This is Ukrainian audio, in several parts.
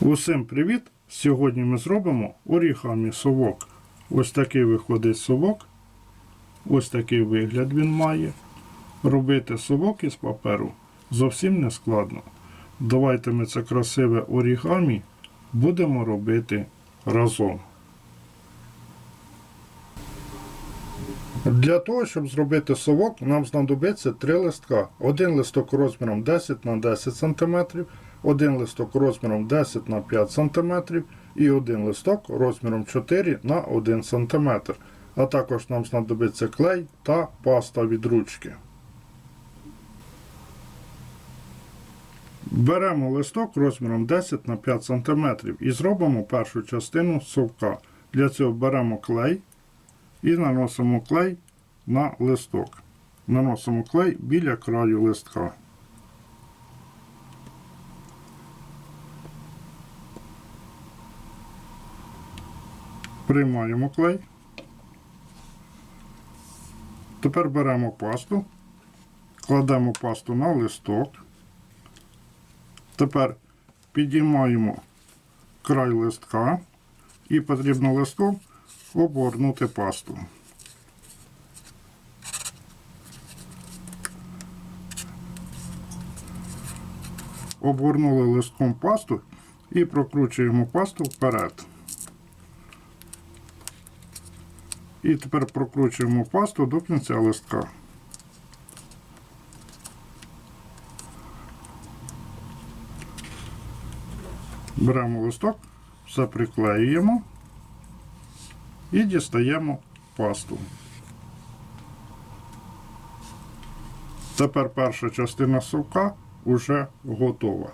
Усім привіт! Сьогодні ми зробимо орігамі совок. Ось такий виходить совок. Ось такий вигляд він має. Робити совок із паперу зовсім не складно. Давайте ми це красиве орігамі будемо робити разом. Для того, щоб зробити совок, нам знадобиться три листка. Один листок розміром 10 на 10 см, один листок розміром 10 на 5 см і один листок розміром 4 на 1 см. А також нам знадобиться клей та паста від ручки. Беремо листок розміром 10 на 5 см і зробимо першу частину совка. Для цього беремо клей і наносимо клей на листок. Наносимо клей біля краю листка. Приймаємо клей. Тепер беремо пасту, кладемо пасту на листок. Тепер підіймаємо край листка і потрібно листком обгорнути пасту. Обгорнули листком пасту і прокручуємо пасту вперед. І тепер прокручуємо пасту до кінця листка. Беремо листок, все приклеюємо і дістаємо пасту. Тепер перша частина совка вже готова.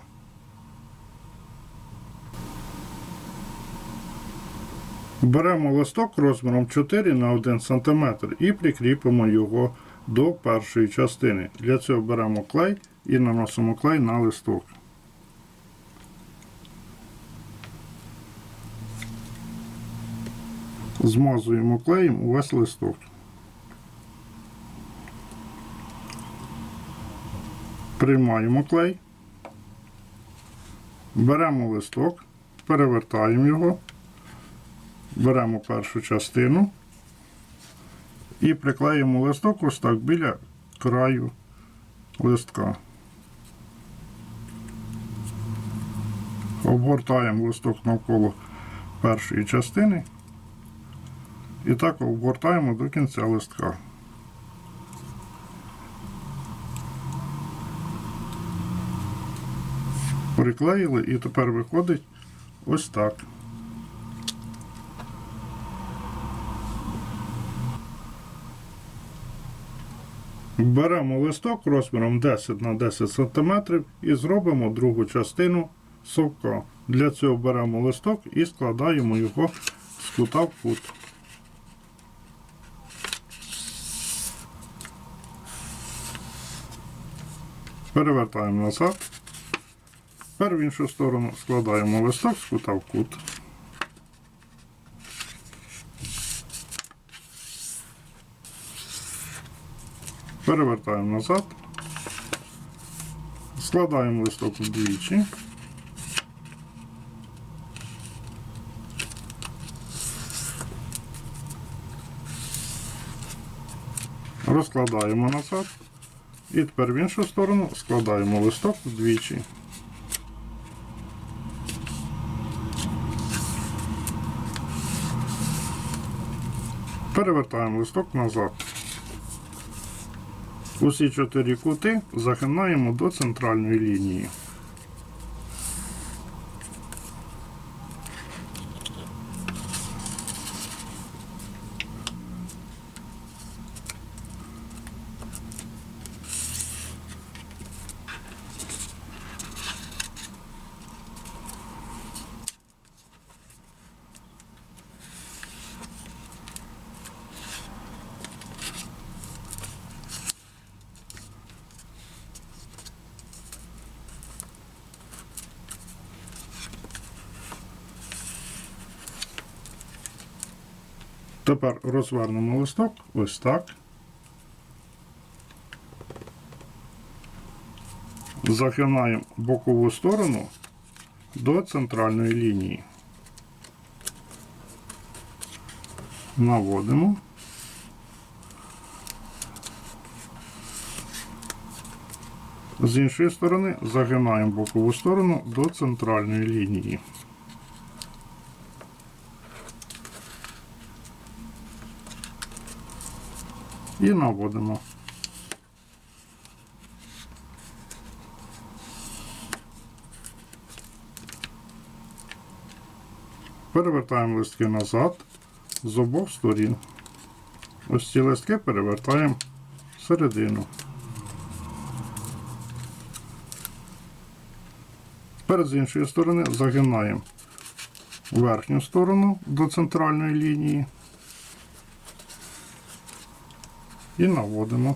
Беремо листок розміром 4 на 1 см і прикріпимо його до першої частини. Для цього беремо клей і наносимо клей на листок. Змазуємо клеєм увесь листок. Приймаємо клей, беремо листок, перевертаємо його, беремо першу частину і приклеїмо листок ось так біля краю листка. Обгортаємо листок навколо першої частини і так обгортаємо до кінця листка. Приклеїли і тепер виходить ось так. Беремо листок розміром 10 на 10 см і зробимо другу частину совка. Для цього беремо листок і складаємо його з кута в кут. Перевертаємо назад. Тепер в іншу сторону складаємо листок з кута в кут. Перевертаємо назад. Складаємо листок вдвічі. Розкладаємо назад. І тепер в іншу сторону складаємо листок вдвічі. Перевертаємо листок назад. Усі чотири кути загинаємо до центральної лінії. Тепер розвернемо листок ось так. Загинаємо бокову сторону до центральної лінії. Наводимо. З іншої сторони загинаємо бокову сторону до центральної лінії. І наводимо. Перевертаємо листки назад з обох сторін. Ось ці листки перевертаємо всередину. Тепер з іншої сторони загинаємо верхню сторону до центральної лінії і наводимо.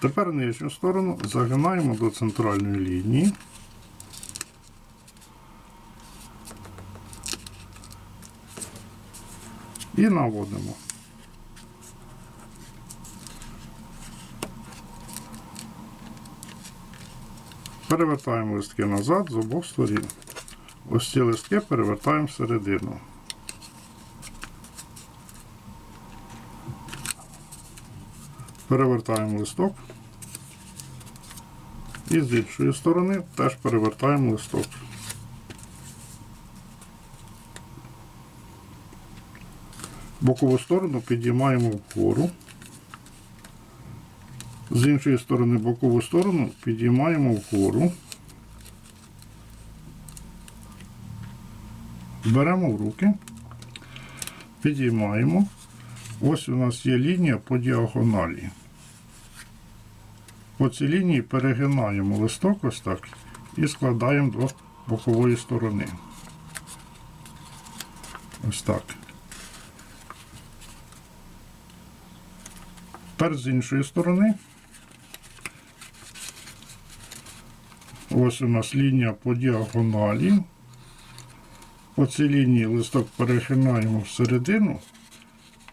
Тепер нижню сторону загинаємо до центральної лінії. І наводимо. Перевертаємо листки назад з обох сторін. Ось ці листки перевертаємо всередину. Перевертаємо листок. І з іншої сторони теж перевертаємо листок. Бокову сторону підіймаємо вгору. З іншої сторони бокову сторону підіймаємо вгору. Беремо в руки, підіймаємо. Ось у нас є лінія по діагоналі. По цій лінії перегинаємо листок ось так і складаємо до бокової сторони. Ось так. Тепер з іншої сторони. Ось у нас лінія по діагоналі. По цій лінії листок перегинаємо всередину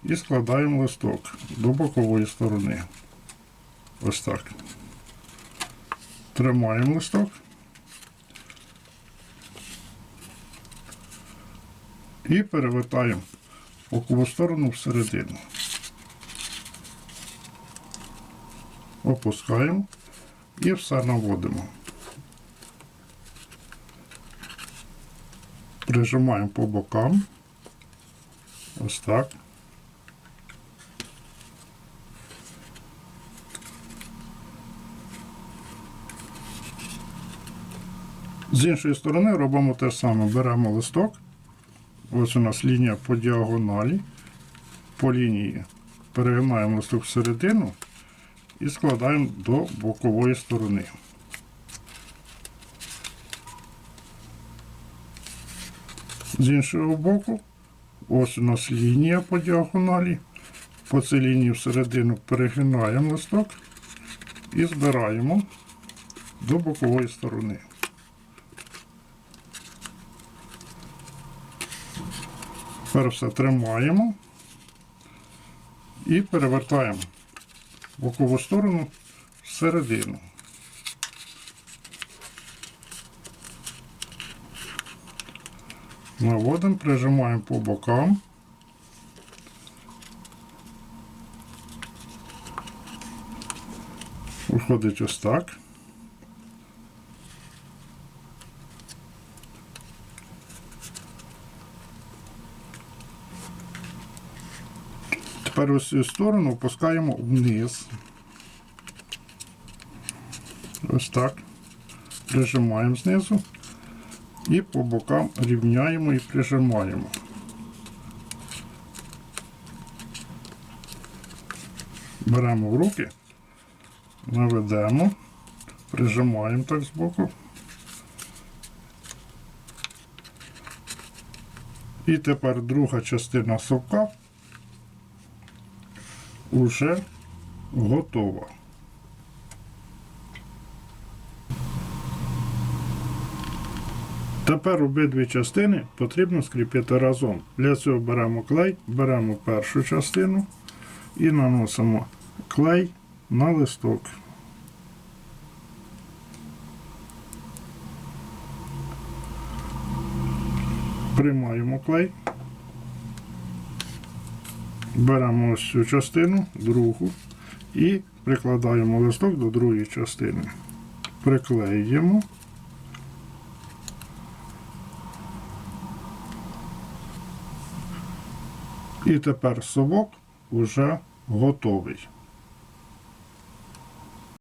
і складаємо листок до бокової сторони. Ось так. Тримаємо листок. І перевертаємо бокову сторону всередину. Опускаємо і все наводимо. Прижимаємо по бокам. Ось так. З іншої сторони робимо те саме. Беремо листок. Ось у нас лінія по діагоналі. По лінії перегинаємо листок всередину і складаємо до бокової сторони. З іншого боку, ось у нас лінія по діагоналі. По цій лінії всередину перегинаємо листок і збираємо до бокової сторони. Тепер все тримаємо і перевертаємо бокову сторону всередину. Наводимо, прижимаємо по бокам. Виходить ось так. Тепер сторону опускаємо вниз. Ось так. Прижимаємо знизу і по бокам рівняємо і прижимаємо. Беремо в руки, наведемо, прижимаємо так збоку. І тепер друга частина совка уже готова. Тепер обидві частини потрібно скріпити разом. Для цього беремо клей, беремо першу частину і наносимо клей на листок. Приймаємо клей. Беремо ось цю частину, другу, і прикладаємо листок до другої частини. Приклеюємо. І тепер совок вже готовий.